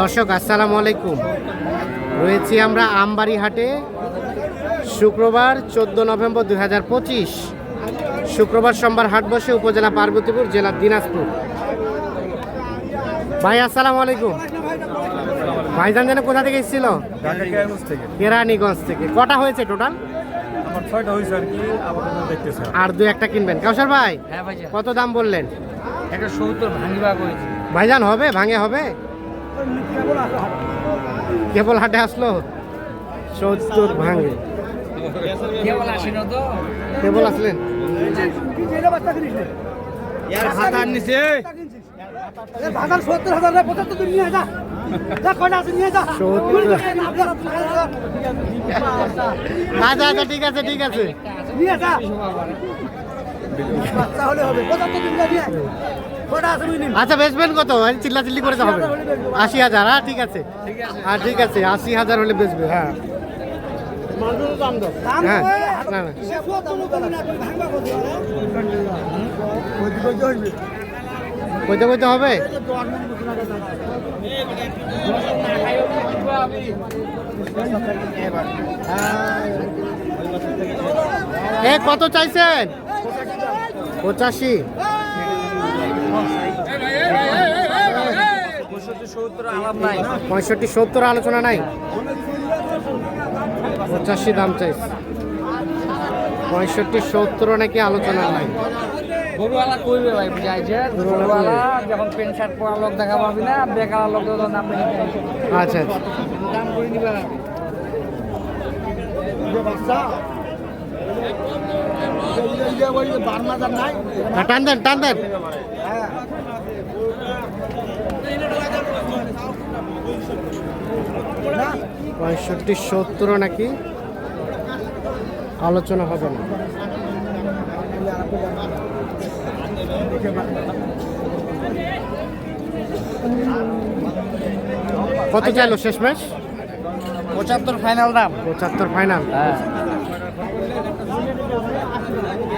দর্শক আসসালামু আলাইকুম। রয়েছি আমরা আমবাড়ি হাটে শুক্রবার চোদ্দ নভেম্বর দুই হাজার পঁচিশ। শুক্রবার সোমবার হাট বসে উপজেলা পার্বতীপুর জেলা দিনাজপুর। ভাই আসসালামু আলাইকুম। ভাইজান যেন কোথা থেকে এসেছিল? কেরানীগঞ্জ থেকে। কটা হয়েছে টোটাল? আর দু একটা কিনবেন। কাউসার ভাই হ্যাঁ কত দাম বললেন? একটা সত্তর ভাঙিবা করেছি ভাইজান হবে ভাঙে হবে? কেবল হাটে আসলো? সত্তর ভাঙে। কেবল আসলেন সত্তর হাজার পঁচাত্তর নিয়ে যা আচ্ছা আচ্ছা ঠিক আছে ঠিক আছে। আচ্ছা বেচবেন কত? চিল্লা চিল্লি করে হবে। আশি হাজার হ্যাঁ ঠিক আছে। হ্যাঁ ঠিক আছে, আশি হাজার হলে বেচবে হ্যাঁ। হ্যাঁ কইতে কইতে হবে? এ, কত চাইছেন? পঁচাশি। পঁয়ষট্টি সত্তর আলোচনা নাই। পঁচাশি দাম চাইছে পঁয়ষট্টি সত্তর নাকি আলোচনা নাই। গরুওয়ালা কইবে ভাই বুঝাইছে গরুওয়ালা গরুওয়ালা যখন প্যান্ট শার্ট পরা লোক দেখা পাবি না বেকার লোক আচ্ছা আচ্ছা। দাম করে নিবা? হ্যাঁ, টান দেন টান দেন। পঁয়ষট্টি সত্তর নাকি? আলোচনা হবে না। কত চাইলো শেষ ম্যাচ? পঁচাত্তর ফাইনাল দাম পঁচাত্তর ফাইনাল হ্যাঁ।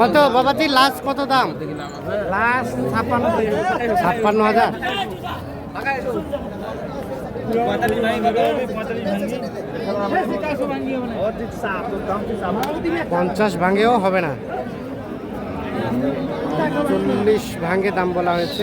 কত বাবাজি লাস্ট কত দাম? লাস্ট ছাপ্পান্ন ছাপ্পান্ন হাজার। পঞ্চাশ ভাঙেও হবে না। চল্লিশ ভাঙে দাম বলা হয়েছে।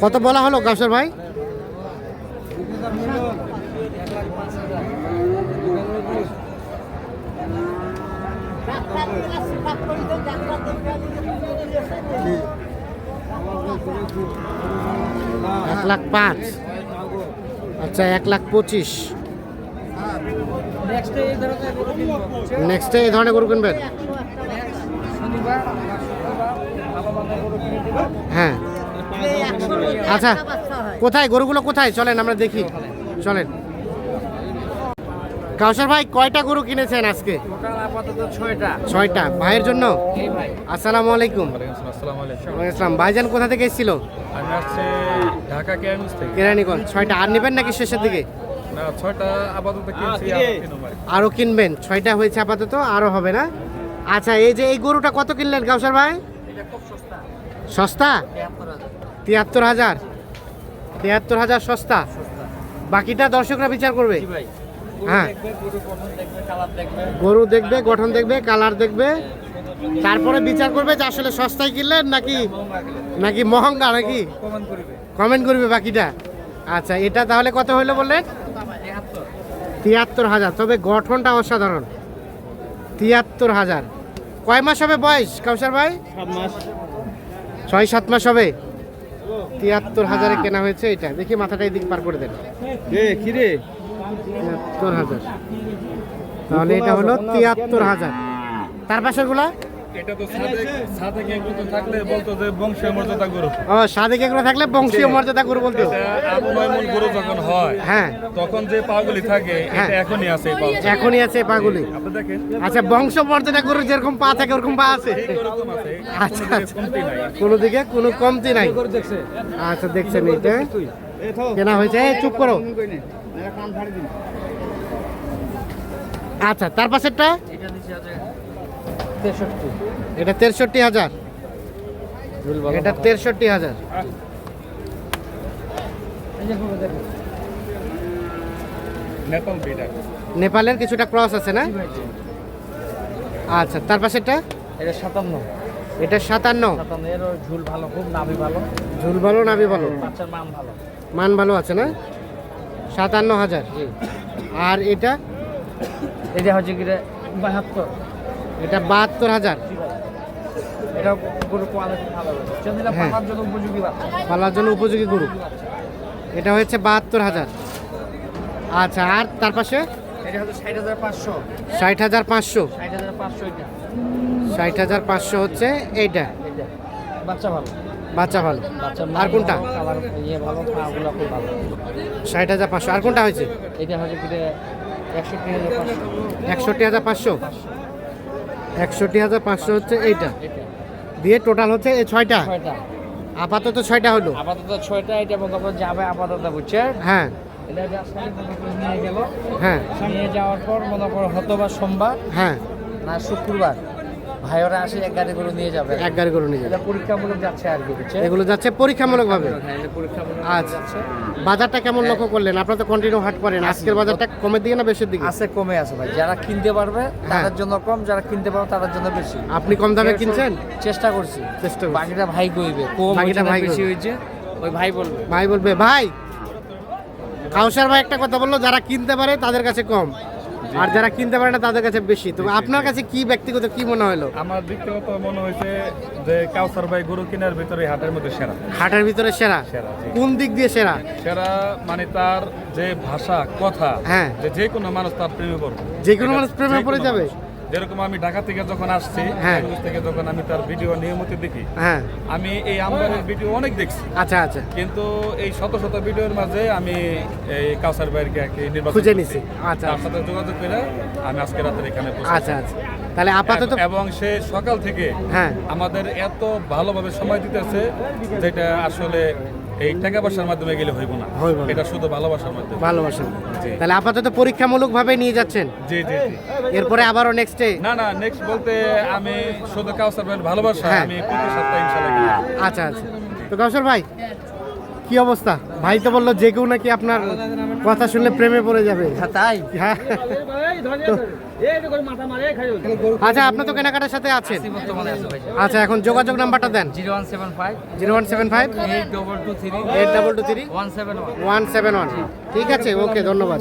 কত বলা হলো কাউসার ভাই? এক লাখ পাঁচ। আচ্ছা এক লাখ পঁচিশ। নেক্সট এই ধরনের গরু কিনবেন? হ্যাঁ। আচ্ছা কোথায়? গরুগুলো কোথায়? চলেন আমরা দেখি। চলেন। কাউসার ভাই কয়টা গরু কিনেছেন আজকে? ছয়টা। ভাইয়ের জন্য? এই ভাই। আসসালামু আলাইকুম। আসসালামু ভাইজান কোথা থেকে এসেছিল? আমি আসছে ঢাকা কেরানীগঞ্জ ছয়টা। আর নেবেন নাকি শেষের দিকে। আরও কিনবেন। ছয়টা হয়েছে আপাতত আরও হবে না? আচ্ছা এই যে এই গরুটা কত কিনলেন কাউসার ভাই? সস্তা। সস্তা? তিয়াত্তর হাজার। তিয়াত্তর হাজার। সস্তা। বাকিটা দর্শকরা বিচার করবে। ভাই। হ্যাঁ। গরু দেখবে কালার দেখবে। গরু দেখবে গঠন দেখবে কালার দেখবে। তারপরে বিচার করবে যে আসলে সস্তায় কিনলেন নাকি নাকি মহঙ্গা নাকি? কমেন্ট করবে। কমেন্ট করবে বাকিটা। আচ্ছা এটা তাহলে কত হইল বললেন? তিয়াত্তর। তিয়াত্তর হাজার। তবে গঠনটা অসাধারণ। তিয়াত্তর হাজার। কয় মাস হবে বয়স কাউসার ভাই? ছয় সাত মাস হবে। তিয়াত্তর হাজারে কেনা হয়েছে এটা। দেখি মাথাটা এদিক পার করে দেন। তিয়াত্তর হাজার। তাহলে এটা হলো তিয়াত্তর হাজার। তার পাশেরগুলা থাকলে বংশীয় মর্যাদা গরু। বলতো। গরু যখন হয় হ্যাঁ। তখন যে পাগুলি থাকে। এখনই আছে এখনই আছে পাগুলি। আচ্ছা বংশ মর্যাদা গরু যেরকম পা থাকে ওরকম পা আছে? আচ্ছা কোনো আচ্ছা। কমতি নাই। কোনো দিকে কোনো কমতি নাই। আচ্ছা দেখছেন এটা কেনা হয়েছে? এই চুপ করো। আচ্ছা তার পাশেরটা? এটা তেষট্টি হাজার। এটা তেষট্টি হাজার। নেপালের কিছুটা ক্রস আছে না। আচ্ছা তার পাশেরটা? এটা সাতান্ন। এটা সাতান্ন। ঝুল ভালো খুব নাভি ভালো। ঝুল ভালো মান ভালো। মান ভালো আছে না? সাতান্ন হাজার। আর এটা এটা হচ্ছে কি বাহাত্তর। এটা বাহাত্তর হাজার। এটা গরু হ্যাঁ। পাকার জন্য উপযোগী পালার জন্য উপযোগী গরু। এটা হচ্ছে বাহাত্তর হাজার। আচ্ছা আর তার পাশে? ষাট হাজার পাঁচশো। ষাট হাজার পাঁচশো। হচ্ছে এইটা। বাচ্চা ভালো। বাচ্চা ভালো? আর কোনটা? কালার ইয়ে ভালো পাগুলো খুব ভালো। ষাট হাজার পাঁচশো। আর কোনটা হয়েছে? এটা হচ্ছে কি একষট্টি হাজার পাঁচশো। একষট্টি হাজার পাঁচশো? একষট্টি হাজার পাঁচশো হচ্ছে এইটা? দিয়ে টোটাল হচ্ছে এই ছয়টা? আপাতত ছয়টা হলো? আপাতত ছয়টা এটা মনে করো যাবে আপাতত বুঝছে? হ্যাঁ। নিয়ে গেল। হ্যাঁ। নিয়ে যাওয়ার পর মনে করো হয়তো বা সোমবার হ্যাঁ। না শুক্রবার। ভাইয়েরা আসে এক গাড়ি করে নিয়ে যাবে। এক গাড়ি করে নিয়ে যাবে। পরীক্ষামূলক যাচ্ছে আর কি এগুলো যাচ্ছে হ্যাঁ এটা আচ্ছা। বাজারটা কেমন লক্ষ্য করলেন? আপনারা তো কন্টিনিউ হাট করেন। আজকের বাজারটা কমের দিকে না বেশির দিকে? আছে কমে আছে ভাই। যারা কিনতে পারবে তাদের জন্য কম যারা কিনতে পারবে তাদের জন্য বেশি। আপনি কম দামে কিনছেন? চেষ্টা করছি। চেষ্টা। বাকিটা ভাই কইবে। কম বাকিটা ভাই বেশি। হয়েছে ওই ভাই বলবে। ভাই বলবে ভাই কাউসার ভাই একটা কথা বলল যারা কিনতে পারে তাদের কাছে কম। আর যারা কিনতে পারে না তাদের কাছে বেশি। তো আপনার কাছে কি ব্যক্তিগত কি মনে হলো? আমার ব্যক্তিগত মনে হয়েছে যে কাউসার ভাই গরু কেনার ভিতরে হাটের মধ্যে সেরা। হাটের ভিতরে সেরা? সেরা জি। কোন দিক দিয়ে সেরা? সেরা মানে তার যে ভাষা কথা হ্যাঁ। যে যে কোনো মানুষ তার প্রেমে পড়বে। যে কোনো মানুষ প্রেমে পড়ে যাবে? যেরকম আমি ঢাকা থেকে যখন আসছি হ্যাঁ। থেকে যখন আমি তার ভিডিও নিয়মিত দেখি হ্যাঁ। আমি এই আমবারের ভিডিও অনেক দেখছি। আচ্ছা আচ্ছা। কিন্তু এই শত শত ভিডিওর মাঝে আমি এই কাউসার ভাইয়েরকে আর কি নির্বাচন খুঁজে নিছি। আচ্ছা, তার সাথে যোগাযোগ করে আমি আজকে রাতের এখানে আচ্ছা আচ্ছা। তাহলে আপাতত এবং সে সকাল থেকে হ্যাঁ। আমাদের এত ভালোভাবে সময় দিতেছে যেটা আসলে এই টাকা পয়সার মাধ্যমে গেলে হইব না। এটা শুধু ভালোবাসার মাধ্যমে। ভালোবাসা তাহলে আপাতত পরীক্ষামূলক ভাবে নিয়ে যাচ্ছেন? জি জি জি। এরপরে আবারও নেক্সটে না না নেক্সট বলতে আমি শুধু কাউসার ভাইয়ের ভালোবাসা হ্যাঁ। আমি প্রতি সপ্তাহে ইনশাআল্লাহ আচ্ছা আচ্ছা। তো কাউসার ভাই কি অবস্থা? ভাই তো বলল যে কেউ নাকি আপনার কথা শুনলে প্রেমে পড়ে যাবে। তাই? হ্যাঁ। আচ্ছা আপনি তো কেনাকাটার সাথে আছেন। আছে আচ্ছা এখন যোগাযোগ নাম্বারটা দেন। Zero one seven five. Zero one seven five. Eight double two three. Eight double two three. One seven one. One seven one. ঠিক আছে ওকে ধন্যবাদ।